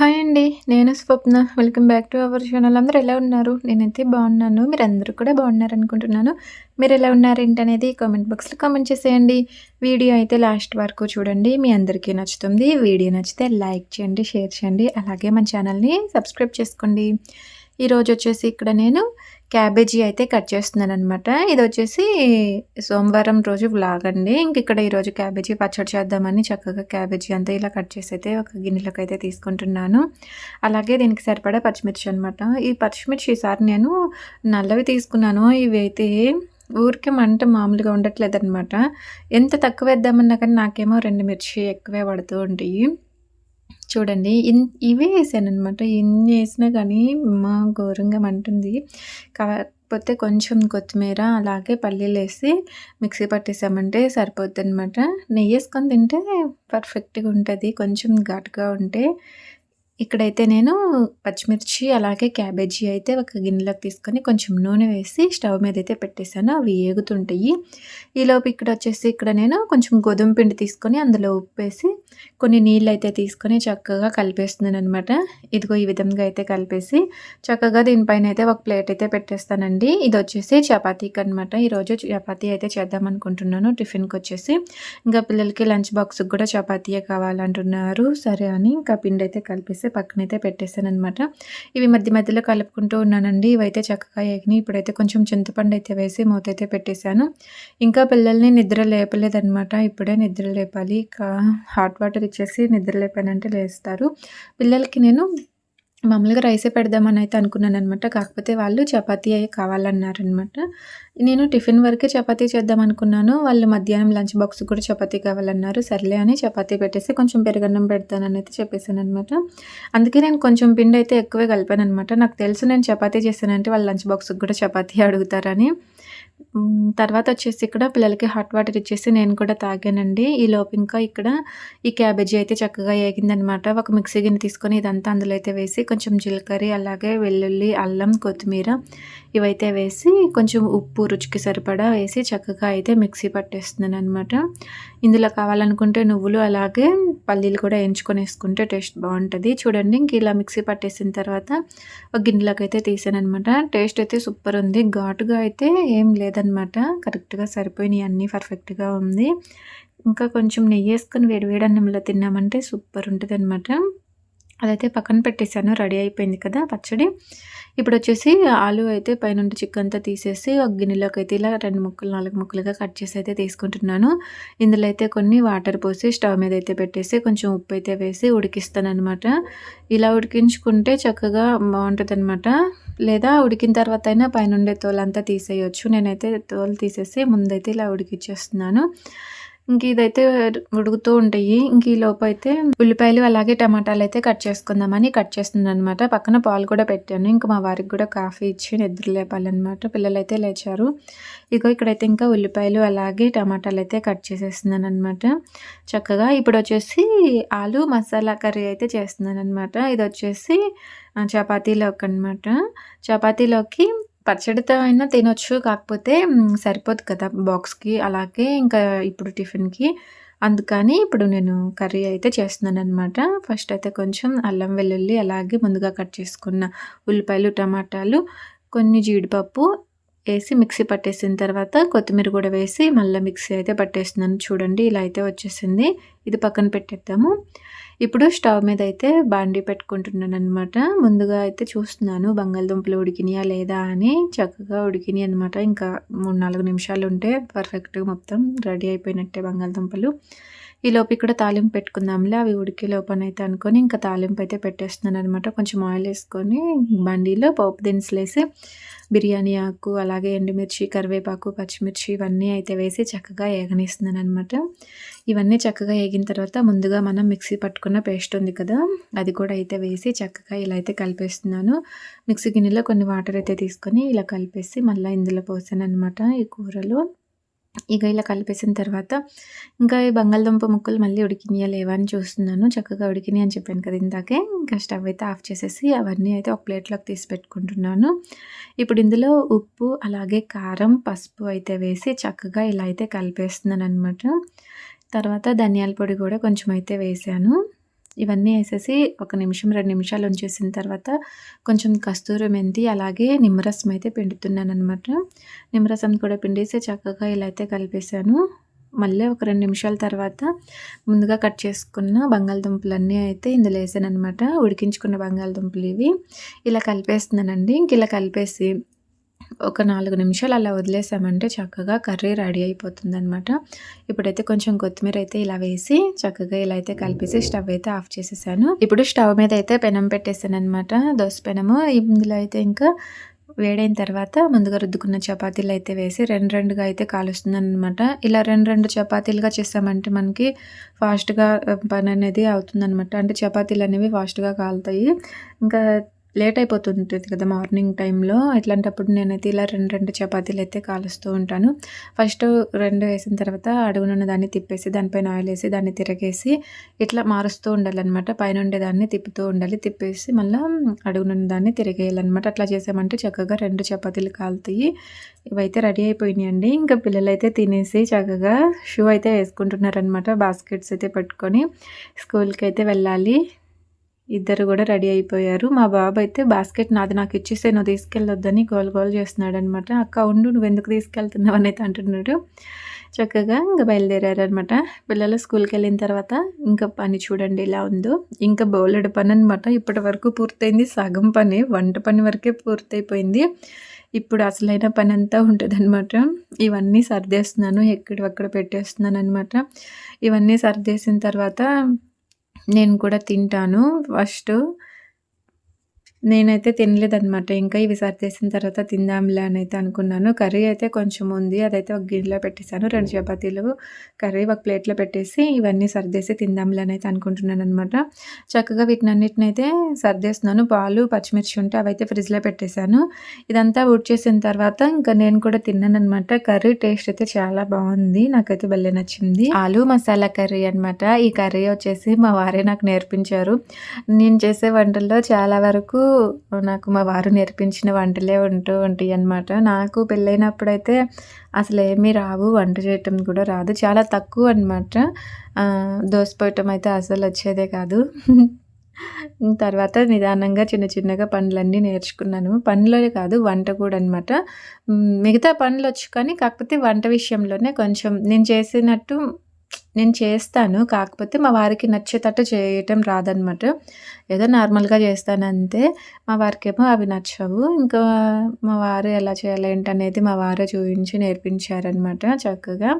Hi అండి. నేను Swapna. Welcome back to our channel. అందరూ ఎలా ఉన్నారు? నేనైతే బాగున్నాను. మీరు అందరూ కూడా బాగున్నారనుకుంటున్నాను. ఏంటి ఉన్నారేంటనేది కామెంట్ బాక్స్‌లో కామెంట్ చేసేయండి. వీడియో అయితే లాస్ట్ వరకు చూడండి. మీ అందరికీ నచ్చుతుంది. వీడియో నచ్చితే లైక్ చేయండి, షేర్ చేయండి. అలాగే మన ఛానల్‌ని సబ్స్క్రైబ్ చేసుకోండి. ఈరోజు వచ్చేసి ఇక్కడ నేను క్యాబేజీ అయితే కట్ చేస్తున్నాను అనమాట ఇది వచ్చేసి సోమవారం రోజు వ్లాగ్ అండి. ఇంక ఇక్కడ ఈరోజు క్యాబేజీ పచ్చడి చేద్దామని చక్కగా క్యాబేజీ అంతా ఇలా కట్ చేసి అయితే ఒక గిన్నెలోకి అయితే తీసుకుంటున్నాను. అలాగే దీనికి సరిపడా పచ్చిమిర్చి అనమాట. ఈ పచ్చిమిర్చి ఈసారి నేను నల్లవి తీసుకున్నాను. ఇవైతే ఊరికే మంట మామూలుగా ఉండట్లేదనమాట. ఎంత తక్కువ వేద్దామన్నా కానీ నాకేమో రెండు మిర్చి ఎక్కువే పడుతూ ఉంటాయి. చూడండి ఇన్ ఇవే వేసాను అనమాట ఇన్ని వేసినా కానీ మా ఘోరంగా మంటుంది. కాకపోతే కొంచెం కొత్తిమీర అలాగే పల్లీలు వేసి మిక్సీ పట్టేసామంటే సరిపోద్దన్నమాట నెయ్యి వేసుకొని తింటే పర్ఫెక్ట్‌గా ఉంటుంది కొంచెం ఘాటుగా ఉంటే. ఇక్కడైతే నేను పచ్చిమిర్చి అలాగే క్యాబేజీ అయితే ఒక గిన్నెలోకి తీసుకొని కొంచెం నూనె వేసి స్టవ్ మీద అయితే పెట్టేసాను. అవి ఏగుతుంటాయి. ఈలోపు ఇక్కడ వచ్చేసి ఇక్కడ నేను కొంచెం గోధుమ పిండి తీసుకొని అందులో ఉప్పేసి కొన్ని నీళ్ళు అయితే తీసుకొని చక్కగా కలిపేస్తున్నాను అనమాట ఇదిగో ఈ విధంగా అయితే కలిపేసి చక్కగా దీనిపైన అయితే ఒక ప్లేట్ అయితే పెట్టేస్తానండి. ఇది వచ్చేసి చపాతీకి అనమాట. ఈరోజు చపాతీ అయితే చేద్దాం అనుకుంటున్నాను టిఫిన్కి వచ్చేసి ఇంకా పిల్లలకి లంచ్ బాక్స్‌కి కూడా చపాతీయే కావాలంటున్నారు. సరే అని ఇంకా పిండి అయితే కలిపేసి పక్కనైతే పెట్టేసాననమాట. ఇవి మధ్య మధ్యలో కలుపుకుంటూ ఉన్నానండి. ఇవైతే చక్కగా ఏగినాయి. ఇప్పుడైతే కొంచెం చింతపండు అయితే వేసి మూతైతే పెట్టేశాను ఇంకా పిల్లల్ని నిద్ర లేపలేదనమాట. ఇప్పుడే నిద్ర లేపాలి. ఇంకా హాట్ వాటర్ ఇచ్చేసి నిద్ర లేపానంటే లేస్తారు. పిల్లలకి నేను మామూలుగా రైసే పెడదామని అయితే అనుకున్నాననమాట. కాకపోతే వాళ్ళు చపాతీ అయ్యి కావాలన్నారనమాట. నేను టిఫిన్ వరకే చపాతీ చేద్దాం అనుకున్నాను. వాళ్ళు మధ్యాహ్నం లంచ్ బాక్స్ కూడా చపాతీ కావాలన్నారు. సర్లే అని చపాతీ పెట్టేసి కొంచెం పెరుగన్నం పెడతానని అయితే చెప్పేసాను అనమాట అందుకే నేను కొంచెం పిండి అయితే ఎక్కువే కలిపాను అనమాట నాకు తెలుసు నేను చపాతీ చేశానంటే వాళ్ళు లంచ్ బాక్స్‌కి కూడా చపాతీ అడుగుతారని. తర్వాత వచ్చేసి ఇక్కడ పిల్లలకి హాట్ వాటర్ ఇచ్చేసి నేను కూడా తాగానండి. ఈ లోపు ఇంకా ఇక్కడ ఈ క్యాబేజీ అయితే చక్కగా ఏగిందనమాట. ఒక మిక్సీ గిన్నె తీసుకొని ఇదంతా అందులో అయితే వేసి కొంచెం జీలకర్ర అలాగే వెల్లుల్లి, అల్లం, కొత్తిమీర ఇవైతే వేసి కొంచెం ఉప్పు రుచికి సరిపడా వేసి చక్కగా అయితే మిక్సీ పట్టేస్తున్నాను అనమాట ఇందులో కావాలనుకుంటే నువ్వులు అలాగే పల్లీలు కూడా వేయించుకొని వేసుకుంటే టేస్ట్ బాగుంటుంది చూడండి ఇంక ఇలా మిక్సీ పట్టేసిన తర్వాత ఒక గిన్నెలోకి అయితే తీసాను అనమాట టేస్ట్ అయితే సూపర్ ఉంది. ఘాటుగా అయితే ఏం లేదు లేదనమాట. కరెక్ట్‌గా సరిపోయినాయి అన్నీ పర్ఫెక్ట్‌గా ఉంది. ఇంకా కొంచెం నెయ్యేసుకొని వేడి వేడి అన్నంలో తిన్నామంటే సూపర్ ఉంటదనమాట. అదైతే పక్కన పెట్టేసాను. రెడీ అయిపోయింది కదా పచ్చడి. ఇప్పుడు వచ్చేసి ఆలు అయితే పైనుండి చిక్కంతా తీసేసి ఒక గిన్నెలోకి అయితే ఇలా రెండు ముక్కలు, నాలుగు ముక్కలుగా కట్ చేసి అయితే తీసుకుంటున్నాను. ఇందులో అయితే కొన్ని వాటర్ పోసి స్టవ్ మీద అయితే పెట్టేసి కొంచెం ఉప్పు అయితే వేసి ఉడికిస్తాననమాట. ఇలా ఉడికించుకుంటే చక్కగా బాగుంటుంది అనమాట లేదా ఉడికిన తర్వాత అయినా పైనుండే తోలంతా తీసేయచ్చు నేనైతే తోలు తీసేసి ముందైతే ఇలా ఉడికిచ్చేస్తున్నాను. ఇంక ఇదైతే ఉడుకుతూ ఉంటాయి. ఇంక ఈలోపు అయితే ఉల్లిపాయలు అలాగే టమాటాలు అయితే కట్ చేసుకుందామని కట్ చేస్తున్నాననమాట. పక్కన పాలు కూడా పెట్టాను. ఇంక మా వారికి కూడా కాఫీ ఇచ్చి నిద్ర లేపాలనమాట. పిల్లలైతే లేచారు. ఇగో ఇక్కడైతే ఇంకా ఉల్లిపాయలు అలాగే టమాటాలు అయితే కట్ చేసేస్తున్నాననమాట. చక్కగా ఇప్పుడు వచ్చేసి ఆలు మసాలా కర్రీ అయితే చేస్తున్నాననమాట. ఇది వచ్చేసి చపాతీలోకి అనమాట. చపాతీలోకి పచ్చడితో అయినా తినొచ్చు. కాకపోతే సరిపోదు కదా బాక్స్‌కి. అలాగే ఇంకా ఇప్పుడు టిఫిన్‌కి. అందుకని ఇప్పుడు నేను కర్రీ అయితే చేస్తున్నాననమాట. ఫస్ట్ అయితే కొంచెం అల్లం, వెల్లుల్లి అలాగే ముందుగా కట్ చేసుకున్న ఉల్లిపాయలు, టమాటాలు, కొన్ని జీడిపప్పు వేసి మిక్సీ పట్టేసిన తర్వాత కొత్తిమీర కూడా వేసి మళ్ళీ మిక్సీ అయితే పట్టేస్తున్నాను. చూడండి ఇలా అయితే వచ్చేసింది. ఇది పక్కన పెట్టేద్దాము. ఇప్పుడు స్టవ్ మీద అయితే బాండీ పెట్టుకుంటున్నాను అనమాట ముందుగా అయితే చూస్తున్నాను బంగాళదుంపలు ఉడికినాయా లేదా అని. చక్కగా ఉడికినాయి అనమాట. ఇంకా 3, 4 నిమిషాలు ఉంటే పర్ఫెక్ట్‌గా మొత్తం రెడీ అయిపోయినట్టే బంగాళదుంపలు. ఈలోపు ఇక్కడ తాలింపు పెట్టుకుందాంలే అవి ఉడికే లోపనైతే అనుకొని ఇంకా తాలింపు అయితే పెట్టేస్తున్నాను అనమాట కొంచెం ఆయిల్ వేసుకొని బండిలో పోపు దినుసులేసి బిర్యానీ ఆకు అలాగే ఎండుమిర్చి, కరివేపాకు, పచ్చిమిర్చి ఇవన్నీ అయితే వేసి చక్కగా ఏగనిస్తున్నాననమాట. ఇవన్నీ చక్కగా ఏగిన తర్వాత ముందుగా మనం మిక్సీ పట్టుకున్న పేస్ట్ ఉంది కదా! అది కూడా అయితే వేసి చక్కగా ఇలా అయితే కలిపేస్తున్నాను. మిక్సీ గిన్నెలో కొన్ని వాటర్ అయితే తీసుకొని ఇలా కలిపేసి మళ్ళీ ఇందులో పోసాను అనమాట ఈ కూరలో. ఇక ఇలా కలిపేసిన తర్వాత ఇంకా ఈ బంగాళదుంప ముక్కలు మళ్ళీ ఉడికినాయా లేవా అని చూస్తున్నాను. చక్కగా ఉడికినాయి అని చెప్పాను కదా ఇందాకే. ఇంకా స్టవ్ అయితే ఆఫ్ చేసేసి అవన్నీ అయితే ఒక ప్లేట్‌లోకి తీసి పెట్టుకుంటున్నాను. ఇప్పుడు ఇందులో ఉప్పు అలాగే కారం, పసుపు అయితే వేసి చక్కగా ఇలా అయితే కలిపేస్తున్నాను అనమాట తర్వాత ధనియాల పొడి కూడా కొంచెం అయితే వేసాను ఇవన్నీ వేసేసి ఒక నిమిషం రెండు నిమిషాలు ఉంచేసిన తర్వాత కొంచెం కస్తూరి మెంతి అలాగే నిమ్మరసం అయితే పిండుతున్నాను అనమాట నిమ్మరసం కూడా పిండేసి చక్కగా ఇలా అయితే కలిపేశాను. మళ్ళీ ఒక రెండు నిమిషాల తర్వాత ముందుగా కట్ చేసుకున్న బంగాళదుంపలన్నీ అయితే ఇందులో వేసాను అనమాట ఉడికించుకున్న బంగాళదుంపలు ఇవి. ఇలా కలిపేస్తున్నానండి. ఇంక ఇలా కలిపేసి ఒక నాలుగు నిమిషాలు అలా వదిలేసామంటే చక్కగా కర్రీ రెడీ అయిపోతుంది అనమాట ఇప్పుడైతే కొంచెం కొత్తిమీర అయితే ఇలా వేసి చక్కగా ఇలా అయితే కలిపేసి స్టవ్ అయితే ఆఫ్ చేసేసాను. ఇప్పుడు స్టవ్ మీద అయితే పెనం పెట్టేసాను అనమాట దోశ పెనము ఇందులో అయితే ఇంకా వేడైన తర్వాత ముందుగా రుద్దుకున్న చపాతీలు అయితే వేసి రెండు రెండుగా అయితే కాలుస్తుంది అనమాట ఇలా రెండు రెండు చపాతీలుగా చేసామంటే మనకి ఫాస్ట్గా పని అనేది అవుతుందన్నమాట. అంటే చపాతీలు అనేవి ఫాస్ట్గా కాలుతాయి. ఇంకా లేట్ అయిపోతుంటుంది కదా మార్నింగ్ టైంలో. ఇట్లాంటప్పుడు నేనైతే ఇలా రెండు రెండు చపాతీలు అయితే కాలుస్తూ ఉంటాను. ఫస్ట్ రెండు వేసిన తర్వాత అడుగునున్న దాన్ని తిప్పేసి దానిపైన ఆయిల్ వేసి దాన్ని తిరగేసి ఇట్లా మారుస్తూ ఉండాలన్నమాట. పైన ఉండేదాన్ని తిప్పుతూ ఉండాలి. తిప్పేసి మళ్ళీ అడుగునున్న దాన్ని తిరగేయాలన్నమాట. అట్లా చేసామంటే చక్కగా రెండు చపాతీలు కాలుతాయి. ఇవైతే రెడీ అయిపోయినాయండి. ఇంకా పిల్లలు అయితే తినేసి చక్కగా షూ అయితే వేసుకుంటున్నారనమాట బాస్కెట్స్ అయితే పెట్టుకొని స్కూల్కి అయితే వెళ్ళాలి. ఇద్దరు కూడా రెడీ అయిపోయారు. మా బాబు అయితే బాస్కెట్ నాది నాకు ఇచ్చేస్తే నువ్వు తీసుకెళ్ళొద్దని గోల్ గోల్ చేస్తున్నాడు అనమాట అక్క ఉండు నువ్వు ఎందుకు తీసుకెళ్తున్నావు? అని అయితే అంటున్నాడు. చక్కగా ఇంకా బయలుదేరారు అనమాట పిల్లలు స్కూల్కి వెళ్ళిన తర్వాత ఇంకా పని చూడండి ఇలా ఉందో. ఇంకా బౌలెడ్ పని అనమాట ఇప్పటి వరకు పూర్తయింది సగం పని వంట పని వరకే పూర్తయిపోయింది. ఇప్పుడు అసలైన పని అంతా ఉంటుందన్నమాట ఇవన్నీ సర్దేస్తున్నాను ఎక్కడక్కడ పెట్టేస్తున్నాను అనమాట ఇవన్నీ సర్దేసిన తర్వాత నేను కూడా తింటాను ఫస్ట్. నేనైతే తినలేదనమాట ఇంకా ఇవి సర్దేసిన తర్వాత తిందాంలే అని అయితే అనుకున్నాను. కర్రీ అయితే కొంచెం ఉంది. అదైతే ఒక గిన్నెలో పెట్టేశాను. రెండు చపాతీలు కర్రీ ఒక ప్లేట్లో పెట్టేసి ఇవన్నీ సర్దేసి తిందాంలే అని అయితే అనుకుంటున్నాను అనమాట చక్కగా వీటిని అన్నిటినైతే అయితే సర్దేస్తున్నాను. పాలు పచ్చిమిర్చి ఉంటే అవైతే ఫ్రిడ్జ్లో పెట్టేశాను. ఇదంతా ఉడ్ చేసిన తర్వాత ఇంకా నేను కూడా తిన్నాను అనమాట కర్రీ టేస్ట్ అయితే చాలా బాగుంది. నాకైతే భలే నచ్చింది. ఆలు మసాలా కర్రీ అనమాట ఈ కర్రీ వచ్చేసి మా వారే నాకు నేర్పించారు. నేను చేసే వంటల్లో చాలా వరకు నాకు మా వారు నేర్పించిన వంటలే ఉంటూ ఉంటాయి అన్నమాట. నాకు పెళ్ళైనప్పుడైతే అసలు ఏమీ రావు వంట చేయటం కూడా రాదు. చాలా తక్కువ అనమాట దోసపోయటం అయితే అసలు వచ్చేదే కాదు. తర్వాత నిదానంగా చిన్న చిన్నగా పనులన్నీ నేర్చుకున్నాను. పనులే కాదు వంట కూడా అనమాట మిగతా పనులు వచ్చు కానీ కాకపోతే వంట విషయంలోనే కొంచెం నేను చేసినట్టు నేను చేస్తాను. కాకపోతే మా వారికి నచ్చేటట్టు చేయటం రాదనమాట ఏదో నార్మల్గా చేస్తాను అంతే మా వారికేమో అవి నచ్చవు. ఇంకా మా వారు ఎలా చేయాలి ఏంటనేది మా వారే చూపించి నేర్పించారనమాట చక్కగా.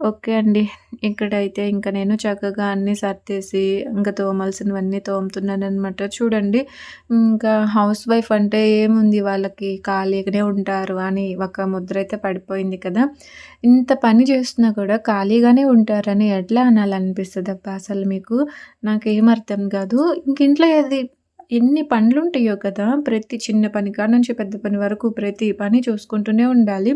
ఓకే అండి. ఇక్కడైతే ఇంకా నేను చక్కగా అన్నీ సర్దేసి ఇంకా తోమాల్సినవన్నీ తోముతున్నానమాట చూడండి ఇంకా హౌస్ వైఫ్ అంటే ఏముంది వాళ్ళకి? ఖాళీగానే ఉంటారు అని ఒక ముద్ర అయితే పడిపోయింది కదా. ఇంత పని చేస్తున్నా కూడా ఖాళీగానే ఉంటారని ఎట్లా అనాలనిపిస్తుంది అబ్బా అసలు మీకు? నాకేం అర్థం కాదు. ఇంక ఇంట్లో ఏది? ఎన్ని పనులు ఉంటాయో కదా. ప్రతి చిన్న పని కాడ నుంచి పెద్ద పని వరకు ప్రతి పని చూసుకుంటూనే ఉండాలి.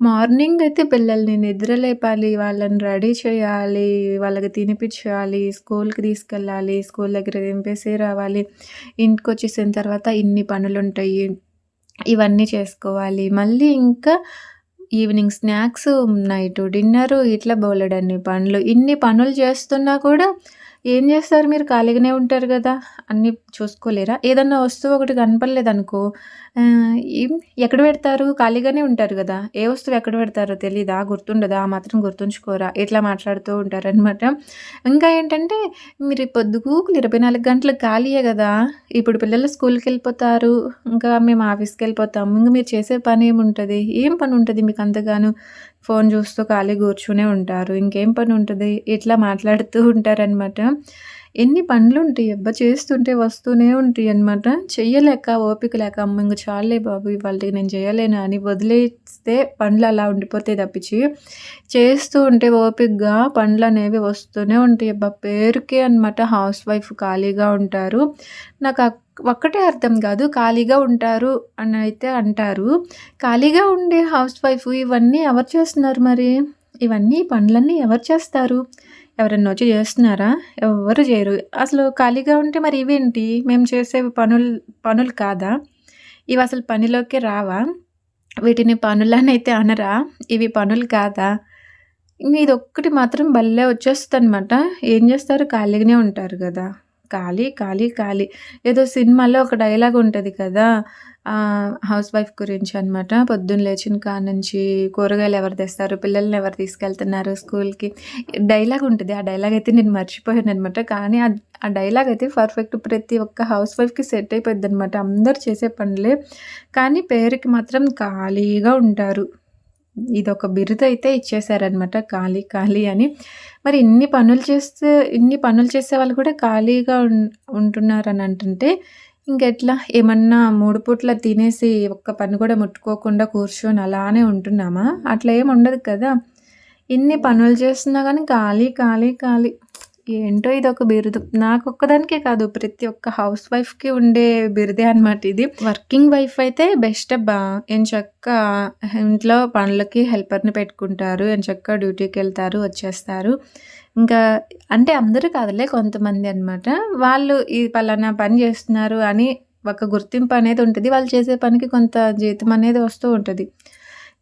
మార్నింగ్ అయితే పిల్లల్ని నిద్రలేపాలి వాళ్ళని రెడీ చేయాలి వాళ్ళకి తినిపించాలి స్కూల్కి తీసుకెళ్ళాలి స్కూల్ దగ్గర దింపేసి రావాలి ఇంటికి వచ్చేసిన తర్వాత ఇన్ని పనులు ఉంటాయి ఇవన్నీ చేసుకోవాలి. మళ్ళీ ఇంకా ఈవినింగ్ స్నాక్స్ నైట్ డిన్నరు ఇట్లా బోలెడన్ని పనులు. ఇన్ని పనులు చేస్తున్నా కూడా ఏం చేస్తారు? మీరు ఖాళీగానే ఉంటారు కదా? అన్నీ చూసుకోలేరా? ఏదన్నా వస్తువు ఒకటి కనపడలేదు అనుకో ఎక్కడ పెడతారు? ఖాళీగానే ఉంటారు కదా? ఏ వస్తువు ఎక్కడ పెడతారో తెలీదా? గుర్తుండదా? ఆ మాత్రం గుర్తుంచుకోరా? ఇట్లా మాట్లాడుతూ ఉంటారనమాట ఇంకా ఏంటంటే మీరు పొద్దుగూకులు ఇరవై నాలుగు గంటలు ఖాళీయే కదా? ఇప్పుడు పిల్లలు స్కూల్కి వెళ్ళిపోతారు. ఇంకా మేము ఆఫీస్కి వెళ్ళిపోతాము. ఇంకా మీరు చేసే పని ఏముంటుంది? ఏం పని ఉంటుంది మీకు అంతగాను? ఫోన్ చూస్తూ ఖాళీ కూర్చునే ఉంటారు. ఇంకేం పని ఉంటుంది? ఇట్లా మాట్లాడుతూ ఉంటారనమాట ఎన్ని పనులు ఉంటాయి అబ్బా చేస్తుంటే వస్తూనే ఉంటాయి అనమాట చెయ్యలేక ఓపిక లేక అమ్మ ఇంక చాలే బాబు ఇవాళకి నేను చేయలేను అని వదిలేస్తే పండ్లు అలా ఉండిపోతాయి తప్పించి చేస్తూ ఉంటే ఓపికగా పండ్లు అనేవి వస్తూనే ఉంటాయి అబ్బా. పేరుకే అనమాట హౌస్ వైఫ్ ఖాళీగా ఉంటారు. నాకు ఒక్కటే అర్థం కాదు ఖాళీగా ఉంటారు అని అయితే అంటారు. ఖాళీగా ఉండే హౌస్ వైఫ్ ఇవన్నీ ఎవరు చేస్తున్నారు మరి? ఇవన్నీ పనులన్నీ ఎవరు చేస్తారు? ఎవరన్నా వచ్చి చేస్తున్నారా? ఎవరు చేయరు. అసలు ఖాళీగా ఉంటే మరి ఇవేంటి? మేము చేసే పనులు పనులు కాదా? ఇవి అసలు పనిలోకి రావా? వీటిని పనులనైతే అనరా? ఇవి పనులు కాదా? ఇది ఒక్కటి మాత్రం భలే వచ్చేస్తుంది అనమాట ఏం చేస్తారు? ఖాళీగానే ఉంటారు కదా. ఖాళీ, ఖాళీ, ఖాళీ. ఏదో సినిమాలో ఒక డైలాగ్ ఉంటుంది కదా! హౌస్ వైఫ్ గురించి అనమాట. పొద్దున్న లేచిన కాడ్నుంచి కూరగాయలు ఎవరు తెస్తారు? పిల్లల్ని ఎవరు తీసుకెళ్తున్నారు స్కూల్‌కి? డైలాగ్ ఉంటుంది ఆ డైలాగ్ అయితే నేను మర్చిపోయాను అనమాట కానీ ఆ డైలాగ్ అయితే పర్ఫెక్ట్ ప్రతి ఒక్క హౌస్ వైఫ్‌కి సెట్ అయిపోద్ది అనమాట అందరు చేసే పనులే. కానీ పేరుకి మాత్రం ఖాళీగా ఉంటారు. ఇదొక బిరుదయితే ఇచ్చేసారనమాట. ఖాళీ, ఖాళీ అని. మరి ఇన్ని పనులు చేస్తే ఇన్ని పనులు చేసే వాళ్ళు కూడా ఖాళీగా ఉం ఉంటున్నారని అంటుంటే ఇంకెట్లా? ఏమన్నా మూడు పూట్ల తినేసి ఒక్క పని కూడా ముట్టుకోకుండా కూర్చొని అలానే ఉంటున్నామా? అట్లా ఏమి ఉండదు కదా! ఇన్ని పనులు చేస్తున్నా కానీ ఖాళీ, ఖాళీ, ఖాళీ. ఏంటో ఇది ఒక బిరుదు. నాకొక్కదానికే కాదు ప్రతి ఒక్క హౌస్ వైఫ్‌కి ఉండే బిరుదే అనమాట ఇది. వర్కింగ్ వైఫ్ అయితే బెస్ట్ అబ్బా! ఎంచక్కా ఇంట్లో పనులకి హెల్పర్‌ని పెట్టుకుంటారు. ఎనచక్కా డ్యూటీకి వెళ్తారు వచ్చేస్తారు. ఇంకా అంటే అందరూ కాదులే కొంతమంది అనమాట. వాళ్ళు ఈ పలానా పని చేస్తున్నారు అని ఒక గుర్తింపు అనేది ఉంటుంది వాళ్ళు చేసే పనికి కొంత జీతం అనేది వస్తూ ఉంటుంది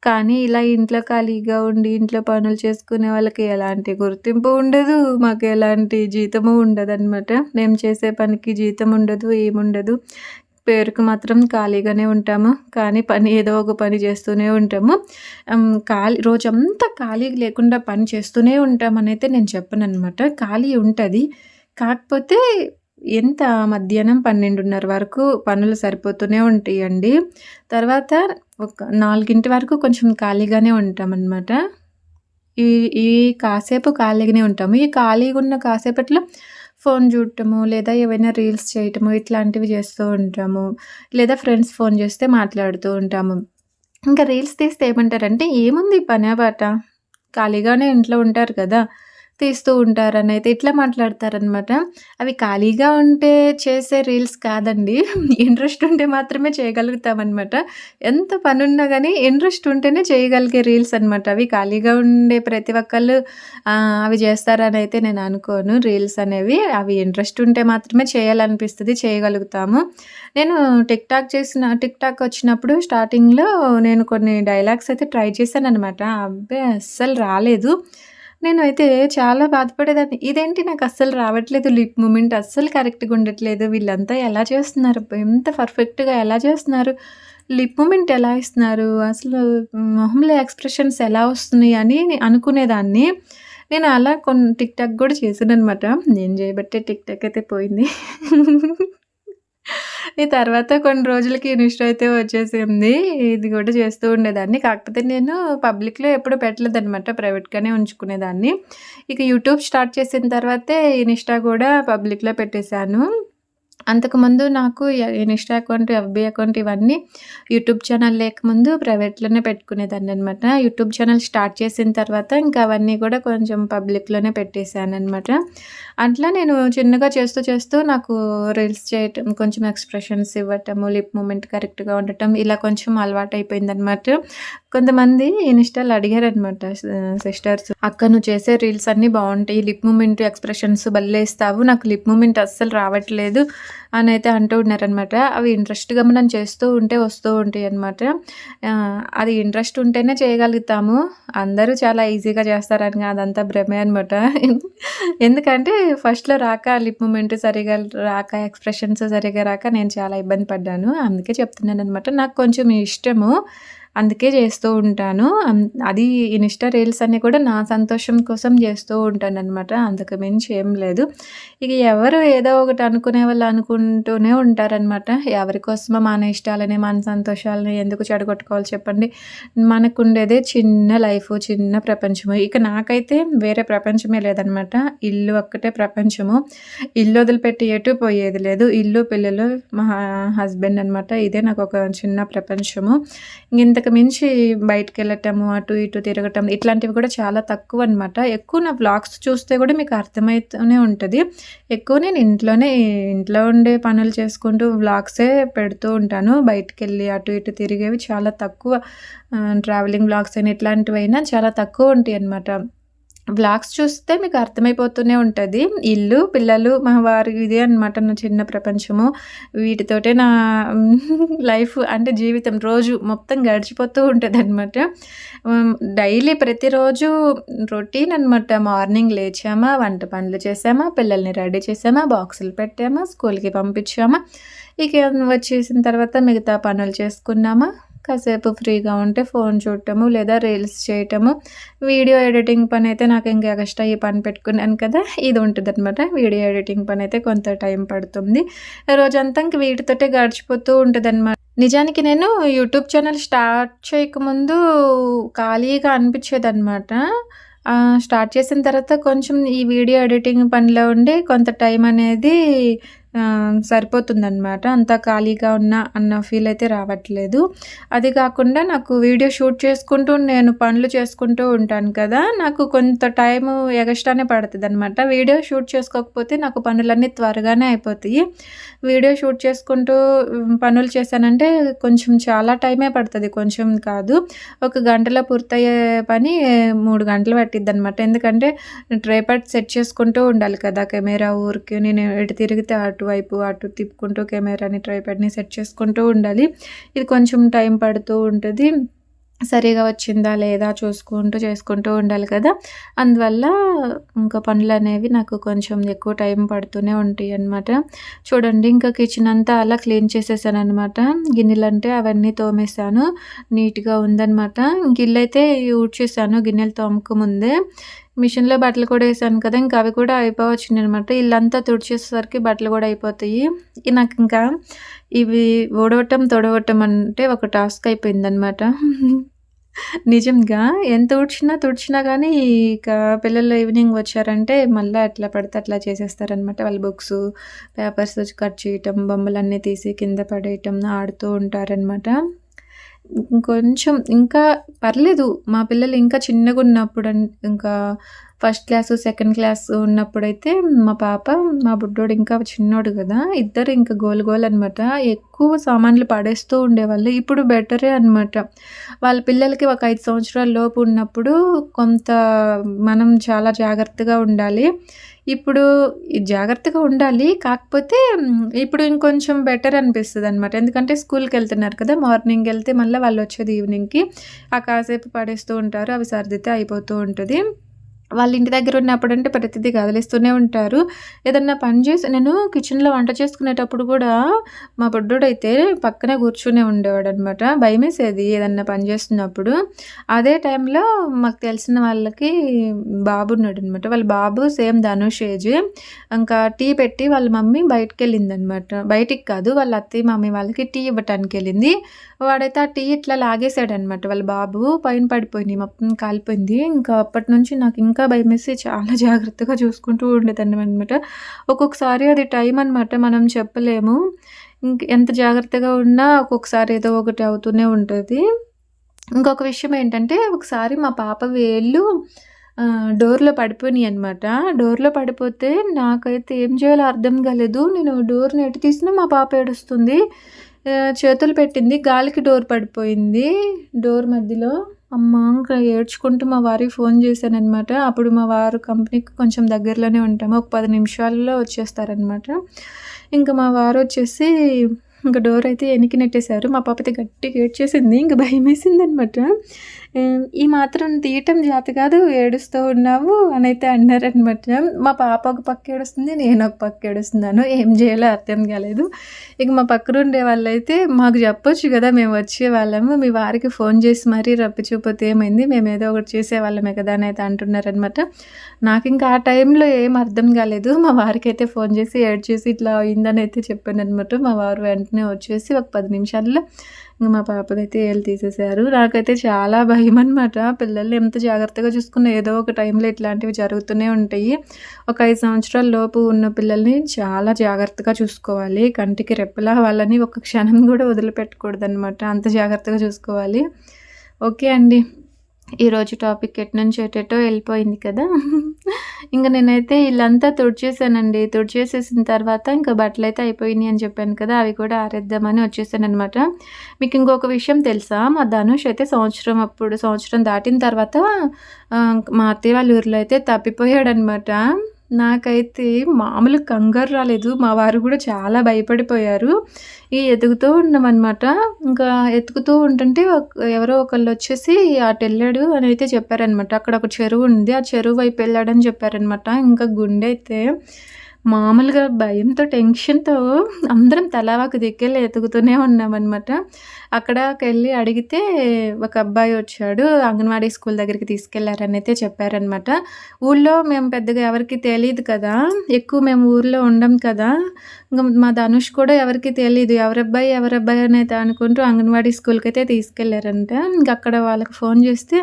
కానీ ఇలా ఇంట్లో ఖాళీగా ఉండి ఇంట్లో పనులు చేసుకునే వాళ్ళకి ఎలాంటి గుర్తింపు ఉండదు. మాకు ఎలాంటి జీతము ఉండదనమాట. మేము చేసే పనికి జీతం ఉండదు, ఏముండదు. పేరుకు మాత్రం ఖాళీగానే ఉంటాము. కానీ పని ఏదో ఒక పని చేస్తూనే ఉంటాము. ఖాళీ రోజంతా ఖాళీ లేకుండా పని చేస్తూనే ఉంటామని అయితే నేను చెప్పననమాట. ఖాళీ ఉంటుంది కాకపోతే ఎంత మధ్యాహ్నం 12:30 వరకు పనులు సరిపోతూనే ఉంటాయండి. తర్వాత ఒక నాలుగింటి వరకు కొంచెం ఖాళీగానే ఉంటామన్నమాట ఈ ఈ కాసేపు ఖాళీగానే ఉంటాము. ఈ ఖాళీగా ఉన్న కాసేపట్లో ఫోన్ చూడటము, లేదా ఏవైనా రీల్స్ చేయటము ఇట్లాంటివి చేస్తూ ఉంటాము. లేదా ఫ్రెండ్స్ ఫోన్ చేస్తే మాట్లాడుతూ ఉంటాము. ఇంకా రీల్స్ తీస్తే ఏమంటారంటే, "ఏముంది పని బాట ఖాళీగానే ఇంట్లో ఉంటారు కదా! తీస్తూ ఉంటారనైతే" ఇట్లా మాట్లాడతారనమాట. అవి ఖాళీగా ఉంటే చేసే రీల్స్ కాదండి. ఇంట్రెస్ట్ ఉంటే మాత్రమే చేయగలుగుతామనమాట. ఎంత పనున్నా కానీ ఇంట్రెస్ట్ ఉంటేనే చేయగలిగే రీల్స్ అనమాట. అవి ఖాళీగా ఉండే ప్రతి ఒక్కళ్ళు అవి చేస్తారని అయితే నేను అనుకోను రీల్స్ అనేవి. అవి ఇంట్రెస్ట్ ఉంటే మాత్రమే చేయాలనిపిస్తుంది చేయగలుగుతాము. నేను టిక్ టాక్ చేసిన టిక్ టాక్ వచ్చినప్పుడు స్టార్టింగ్‌లో నేను కొన్ని డైలాగ్స్ అయితే ట్రై చేశాననమాట. అబ్బే! అస్సలు రాలేదు. నేనైతే చాలా బాధపడేదాన్ని. ఇదేంటి నాకు అస్సలు రావట్లేదు లిప్ మూమెంట్ అస్సలు కరెక్ట్‌గా ఉండట్లేదు. వీళ్ళంతా ఎలా చేస్తున్నారు ఎంత పర్ఫెక్ట్‌గా ఎలా చేస్తున్నారు? లిప్ మూమెంట్ ఎలా ఇస్తున్నారు? అసలు మొహంలో ఎక్స్‌ప్రెషన్స్ ఎలా వస్తున్నాయి అని అనుకునేదాన్ని. నేను అలా కొన్ని టిక్ టాక్ కూడా చేశాననమాట. నేను చేయబట్టే టిక్ టాక్ అయితే పోయింది. ఈ తర్వాత కొన్ని రోజులకి ఇన్‌స్టా అయితే వచ్చేసింది. ఇది కూడా చేస్తూ ఉండేదాన్ని. కాకపోతే నేను పబ్లిక్‌లో ఎప్పుడు పెట్టలేదనమాట. ప్రైవేట్‌గానే ఉంచుకునేదాన్ని. ఇక యూట్యూబ్ స్టార్ట్ చేసిన తర్వాతే ఇన్‌స్టా కూడా పబ్లిక్‌లో పెట్టేశాను. అంతకుముందు నాకు ఇన్‌స్టా అకౌంట్, ఎఫ్‌బీ అకౌంట్ ఇవన్నీ యూట్యూబ్ ఛానల్ లేకముందు ప్రైవేట్‌లోనే పెట్టుకునేదాన్ని అనమాట యూట్యూబ్ ఛానల్ స్టార్ట్ చేసిన తర్వాత ఇంకా అవన్నీ కూడా కొంచెం పబ్లిక్‌లోనే పెట్టేశాననమాట. అట్లా నేను చిన్నగా చేస్తూ చేస్తూ నాకు రీల్స్ చేయటం, కొంచెం ఎక్స్‌ప్రెషన్స్ ఇవ్వటము, లిప్ మూమెంట్ కరెక్ట్‌గా ఉండటం ఇలా కొంచెం అలవాటు అయిపోయిందనమాట కొంతమంది ఇన్స్టాల్ అడిగారనమాట సిస్టర్స్. "అక్క నువ్వు చేసే రీల్స్ అన్నీ బాగుంటాయి లిప్ మూమెంట్ ఎక్స్‌ప్రెషన్స్ బల్లేస్తావు నాకు లిప్ మూమెంట్ అస్సలు రావట్లేదు" అని అయితే అంటూ ఉన్నారనమాట. అవి ఇంట్రెస్ట్‌గా మనం చేస్తూ ఉంటే వస్తూ ఉంటాయి అనమాట అది ఇంట్రెస్ట్ ఉంటేనే చేయగలుగుతాము. అందరూ చాలా ఈజీగా చేస్తారని అదంతా భ్రమే అనమాట. ఎందుకంటే ఫస్ట్‌లో రాక లిప్ మూమెంట్ సరిగా రాక, ఎక్స్‌ప్రెషన్స్ సరిగ్గా రాక నేను చాలా ఇబ్బంది పడ్డాను. అందుకే చెప్తున్నాను అనమాట నాకు కొంచెం ఇష్టము. అందుకే చేస్తూ ఉంటాను. అది ఇన్‌స్టా రీల్స్ అన్నీ కూడా నా సంతోషం కోసం చేస్తూ ఉంటాను అనమాట అంతకు మించి ఏం లేదు. ఇక ఎవరు ఏదో ఒకటి అనుకునే వాళ్ళు అనుకుంటూనే ఉంటారనమాట. ఎవరి కోసమో మన ఇష్టాలని, మన సంతోషాలని ఎందుకు చెడగొట్టుకోవాలి చెప్పండి. మనకుండేదే చిన్న లైఫ్ చిన్న ప్రపంచము. ఇక నాకైతే వేరే ప్రపంచమే లేదనమాట. ఇల్లు ఒక్కటే ప్రపంచము. ఇల్లు వదిలిపెట్టి ఎటు పోయేది లేదు. ఇల్లు, పిల్లలు, మా హస్బెండ్ అనమాట. ఇదే నాకు ఒక చిన్న ప్రపంచము. ఇంత ఇక మించి బయటికెళ్ళటము, అటు ఇటు తిరగటం ఇట్లాంటివి కూడా చాలా తక్కువ అనమాట ఎక్కువ నా వ్లాగ్స్ చూస్తే కూడా మీకు అర్థమవుతూనే ఉంటుంది ఎక్కువ నేను ఇంట్లోనే ఇంట్లో ఉండే పనులు చేసుకుంటూ వ్లాగ్సే పెడుతూ ఉంటాను. బయటికెళ్ళి అటు ఇటు తిరిగేవి చాలా తక్కువ. ట్రావెలింగ్ వ్లాగ్స్ అయినా ఇట్లాంటివైనా చాలా తక్కువ ఉంటాయి అనమాట బ్లాగ్స్ చూస్తే మీకు అర్థమైపోతూనే ఉంటుంది. ఇల్లు పిల్లలు మా వారి ఇది అనమాట నా చిన్న ప్రపంచము. వీటితోటే నా లైఫ్ అంటే జీవితం రోజు మొత్తం గడిచిపోతూ ఉంటుంది అనమాట డైలీ ప్రతిరోజు రొటీన్ అనమాట మార్నింగ్ లేచామా వంట పనులు చేసామా పిల్లల్ని రెడీ చేసామా బాక్సులు పెట్టామా స్కూల్కి పంపించామా ఇక వచ్చేసిన తర్వాత మిగతా పనులు చేసుకున్నామా? కాసేపు ఫ్రీగా ఉంటే ఫోన్ చూడటము లేదా రీల్స్ చేయటము. వీడియో ఎడిటింగ్ పని అయితే నాకు ఇంకా ఎక్స్ట్రా ఈ పని పెట్టుకున్నాను కదా ఇది ఉంటుంది అనమాట వీడియో ఎడిటింగ్ పని అయితే కొంత టైం పడుతుంది. రోజంతా ఇంక వీటితోటే గడిచిపోతూ ఉంటుంది అనమాట నిజానికి నేను యూట్యూబ్ ఛానల్ స్టార్ట్ చేయకముందు ఖాళీగా అనిపించేది అనమాట స్టార్ట్ చేసిన తర్వాత కొంచెం ఈ వీడియో ఎడిటింగ్ పనిలో ఉండి కొంత టైం అనేది సరిపోతుందనమాట అంత ఖాళీగా ఉన్నా అన్న ఫీల్ అయితే రావట్లేదు. అది కాకుండా నాకు వీడియో షూట్ చేసుకుంటూ నేను పనులు చేసుకుంటూ ఉంటాను కదా నాకు కొంత టైం ఎగస్ట్రానే పడుతుంది అనమాట వీడియో షూట్ చేసుకోకపోతే నాకు పనులన్నీ త్వరగానే అయిపోతాయి. వీడియో షూట్ చేసుకుంటూ పనులు చేశానంటే కొంచెం చాలా టైమే పడుతుంది. కొంచెం కాదు ఒక గంటలో పూర్తయ్యే పని మూడు గంటలు పట్టిద్ది అనమాట ఎందుకంటే ట్రేపట్ సెట్ చేసుకుంటూ ఉండాలి కదా కెమెరా ఊరికి నేను ఎటు తిరిగితే అటు. అటువైపు అటు తిప్పుకుంటూ కెమెరాని ట్రైపాడ్ని సెట్ చేసుకుంటూ ఉండాలి. ఇది కొంచెం టైం పడుతూ ఉంటుంది. సరిగా వచ్చిందా లేదా చూసుకుంటూ చేసుకుంటూ ఉండాలి కదా. అందువల్ల ఇంకా పనులు అనేవి నాకు కొంచెం ఎక్కువ టైం పడుతూనే ఉంటాయి అనమాట చూడండి ఇంకా కిచెన్ అంతా అలా క్లీన్ చేసేసాను అనమాట గిన్నెలు అంటే అవన్నీ తోమేసాను నీట్గా ఉందనమాట గిన్నెలు అయితే ఊడ్చేసాను గిన్నెలు తోమకముందే మిషన్లో బట్టలు కూడా వేసాను కదా ఇంకా అవి కూడా అయిపోవచ్చింది అనమాట ఇల్లంతా తుడిచేసేసరికి బట్టలు కూడా అయిపోతాయి. నాకు ఇంకా ఇవి ఊడవటం తొడవటం అంటే ఒక టాస్క్ అయిపోయిందనమాట నిజంగా ఎంత తుడిచినా తుడిచినా కానీ ఇక పిల్లలు ఈవినింగ్ వచ్చారంటే మళ్ళీ అట్లా పడితే అట్లా చేసేస్తారనమాట వాళ్ళ బుక్స్ పేపర్స్ కట్ చేయటం బొమ్మలన్నీ తీసి కింద పడేయటం ఆడుతూ ఉంటారనమాట కొంచెం ఇంకా పర్లేదు. మా పిల్లలు ఇంకా చిన్నగా ఉన్నప్పుడు ఇంకా ఫస్ట్ క్లాస్ సెకండ్ క్లాస్ ఉన్నప్పుడైతే మా పాప మా బుడ్డోడు ఇంకా చిన్నోడు కదా ఇద్దరు ఇంకా గోల్ గోల్ అనమాట ఎక్కువ సామాన్లు పడేస్తూ ఉండేవాళ్ళు ఇప్పుడు బెటరే అనమాట వాళ్ళ పిల్లలకి ఒక ఐదు సంవత్సరాల లోపు ఉన్నప్పుడు కొంత మనం చాలా జాగ్రత్తగా ఉండాలి. ఇప్పుడు జాగ్రత్తగా ఉండాలి కాకపోతే ఇప్పుడు ఇంకొంచెం బెటర్ అనిపిస్తుంది అనమాట ఎందుకంటే స్కూల్కి వెళ్తున్నారు కదా మార్నింగ్ వెళ్తే మళ్ళీ వాళ్ళు వచ్చేది ఈవినింగ్కి. ఆ కాసేపు పడేస్తూ ఉంటారు అవి సర్దితే అయిపోతూ ఉంటుంది. వాళ్ళ ఇంటి దగ్గర ఉన్నప్పుడు అంటే ప్రతిదీ కదిలిస్తూనే ఉంటారు. ఏదన్నా పని చేసి నేను కిచెన్లో వంట చేసుకునేటప్పుడు కూడా మా బుడ్డోడైతే పక్కనే కూర్చునే ఉండేవాడు అనమాట భయమేసేది ఏదన్నా పని చేస్తున్నప్పుడు. అదే టైంలో మాకు తెలిసిన వాళ్ళకి బాబు ఉన్నాడు అనమాట వాళ్ళ బాబు సేమ్ ధనుష్ ఏజ్. ఇంకా టీ పెట్టి వాళ్ళ మమ్మీ బయటకు వెళ్ళింది అనమాట బయటికి కాదు వాళ్ళ అత్తయ్య మమ్మీ వాళ్ళకి టీ ఇవ్వటానికి వెళ్ళింది వాడైతే ఆ టీ ఇట్లా లాగేశాడు అనమాట వాళ్ళ బాబు పైన పడిపోయింది మొత్తం కాలిపోయింది. ఇంకా అప్పటి నుంచి నాకు ఇంకా భయం వేసి చాలా జాగ్రత్తగా చూసుకుంటూ ఉండేదాన్ని అనమాట ఒక్కొక్కసారి అది టైం అనమాట మనం చెప్పలేము. ఇంక ఎంత జాగ్రత్తగా ఉన్నా ఒక్కొక్కసారి ఏదో ఒకటి అవుతూనే ఉంటుంది. ఇంకొక విషయం ఏంటంటే ఒకసారి మా పాప వేళ్ళు డోర్లో పడిపోయినాయి అనమాట డోర్లో పడిపోతే నాకైతే ఏం చేయాలో అర్థం కాలేదు. నేను డోర్ని ఎటు తీసినా మా పాప ఏడుస్తుంది. చేతులు పెట్టింది గాలికి డోర్ పడిపోయింది. డోర్ మధ్యలో అమ్మ ఇంకా ఏడ్చుకుంటూ మా వారికి ఫోన్ చేశానమాట అప్పుడు మా వారు కంపెనీకి కొంచెం దగ్గరలోనే ఉంటాము ఒక పది నిమిషాల్లో వచ్చేస్తారనమాట ఇంకా మా వారు వచ్చేసి ఇంకా డోర్ అయితే వెనక్కి నెట్టేశారు మా పాప అయితే గట్టిగా ఏడ్చేసింది. ఇంకా భయం వేసింది అనమాట ఈ మాత్రం తీయటం జాతి కాదు ఏడుస్తూ ఉన్నావు అని అయితే అన్నారనమాట మా పాప ఒక పక్క ఏడుస్తుంది నేను ఒక పక్క ఏడుస్తున్నాను. ఏం చేయాలో అర్థం కాలేదు. ఇక మా పక్కన ఉండే వాళ్ళైతే మాకు చెప్పొచ్చు కదా మేము వచ్చే వాళ్ళము. మీ వారికి ఫోన్ చేసి మరీ రప్పించకపోతే ఏమైంది? మేము ఏదో ఒకటి చేసేవాళ్ళమే కదా అని అయితే అంటున్నారనమాట నాకు ఇంకా ఆ టైంలో ఏం అర్థం కాలేదు. మా వారికి అయితే ఫోన్ చేసి ఏడ్ చేసి ఇట్లా అయిందని అయితే చెప్పాను అనమాట మా వారు వెంటనే వచ్చేసి ఒక పది నిమిషాల్లో ఇంకా మా పాపదైతే ఏళ్ళు తీసేశారు. నాకైతే చాలా భయం అనమాట పిల్లల్ని ఎంత జాగ్రత్తగా చూసుకున్న ఏదో ఒక టైంలో ఇట్లాంటివి జరుగుతూనే ఉంటాయి. ఒక ఐదు సంవత్సరాల లోపు ఉన్న పిల్లల్ని చాలా జాగ్రత్తగా చూసుకోవాలి. కంటికి రెప్పలా వాళ్ళని ఒక క్షణం కూడా వదిలిపెట్టకూడదు అనమాట అంత జాగ్రత్తగా చూసుకోవాలి. ఓకే అండి. ఈరోజు టాపిక్ ఎట్నుంచి ఎటెటో వెళ్ళిపోయింది కదా. ఇంకా నేనైతే ఇల్లంతా తుడిచేసానండి. తుడిచేసేసిన తర్వాత ఇంకా బట్టలు అయితే అయిపోయినాయి అని చెప్పాను కదా. అవి కూడా ఆరేద్దామని వచ్చేసాను అనమాట మీకు ఇంకొక విషయం తెలుసా? మా ధనుష్ అయితే సంవత్సరం అప్పుడు సంవత్సరం దాటిన తర్వాత మా అత్తయ్య వాళ్ళ ఊర్లో అయితే తప్పిపోయాడనమాట నాకైతే మామూలు కంగారు రాలేదు. మా వారు కూడా చాలా భయపడిపోయారు. ఈ ఎతుకుతూ ఉన్నామన్నమాట. ఇంకా ఎతుకుతూ ఉంటుంటే ఎవరో ఒకళ్ళు వచ్చేసి అటు వెళ్ళాడు అని అయితే చెప్పారనమాట అక్కడ ఒక చెరువు ఉంది. ఆ చెరువు వైపు వెళ్ళాడని చెప్పారనమాట ఇంకా గుండె అయితే మామూలుగా భయంతో టెన్షన్తో అందరం తలావాకు దిక్కెళ్ళి ఎతుకుతూనే ఉన్నామన్నమాట. అక్కడకి వెళ్ళి అడిగితే ఒక అబ్బాయి వచ్చాడు అంగన్వాడీ స్కూల్ దగ్గరికి తీసుకెళ్ళారని అయితే చెప్పారనమాట ఊళ్ళో మేము పెద్దగా ఎవరికి తెలియదు కదా ఎక్కువ మేము ఊర్లో ఉండం కదా. ఇంకా మా ధనుష్ కూడా ఎవరికి తెలియదు ఎవరబ్బాయి ఎవరబ్బాయి అని అయితే అనుకుంటూ అంగన్వాడీ స్కూల్కి అయితే తీసుకెళ్ళారంట. ఇంకా అక్కడ వాళ్ళకి ఫోన్ చేస్తే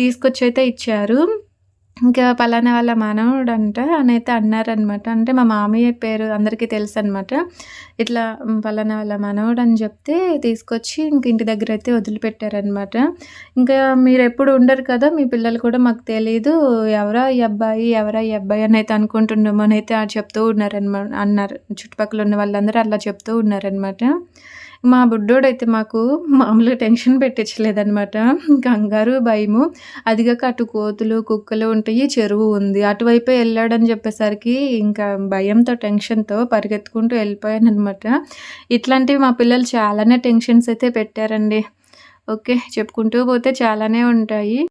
తీసుకొచ్చి అయితే ఇచ్చారు. ఇంకా పలానా వాళ్ళ మనవడంట అని అయితే అన్నారనమాట అంటే మా మామయ్య పేరు అందరికీ తెలుసు అనమాట ఇట్లా పలానా వాళ్ళ మనవడు అని చెప్తే తీసుకొచ్చి ఇంక ఇంటి దగ్గర అయితే వదిలిపెట్టారనమాట ఇంకా మీరు ఎప్పుడు ఉండరు కదా మీ పిల్లలు కూడా మాకు తెలియదు ఎవరా ఈ అబ్బాయి ఎవరా ఈ అబ్బాయి అని అయితే అనుకుంటున్నాము అని అయితే చెప్తూ ఉన్నారనమాట అన్నారు. చుట్టుపక్కల ఉన్న వాళ్ళందరూ అలా చెప్తూ ఉన్నారనమాట మా బుడ్డోడైతే మాకు మామూలుగా టెన్షన్ పెట్టించలేదనమాట కంగారు భయము. అదిగాక అటు కోతులు కుక్కలు ఉంటాయి చెరువు ఉంది. అటువైపు వెళ్ళాడని చెప్పేసరికి ఇంకా భయంతో టెన్షన్తో పరిగెత్తుకుంటూ వెళ్ళిపోయాను అనమాట ఇట్లాంటివి మా పిల్లలు చాలానే టెన్షన్స్ అయితే పెట్టారండి. ఓకే చెప్పుకుంటూ పోతే చాలానే ఉంటాయి.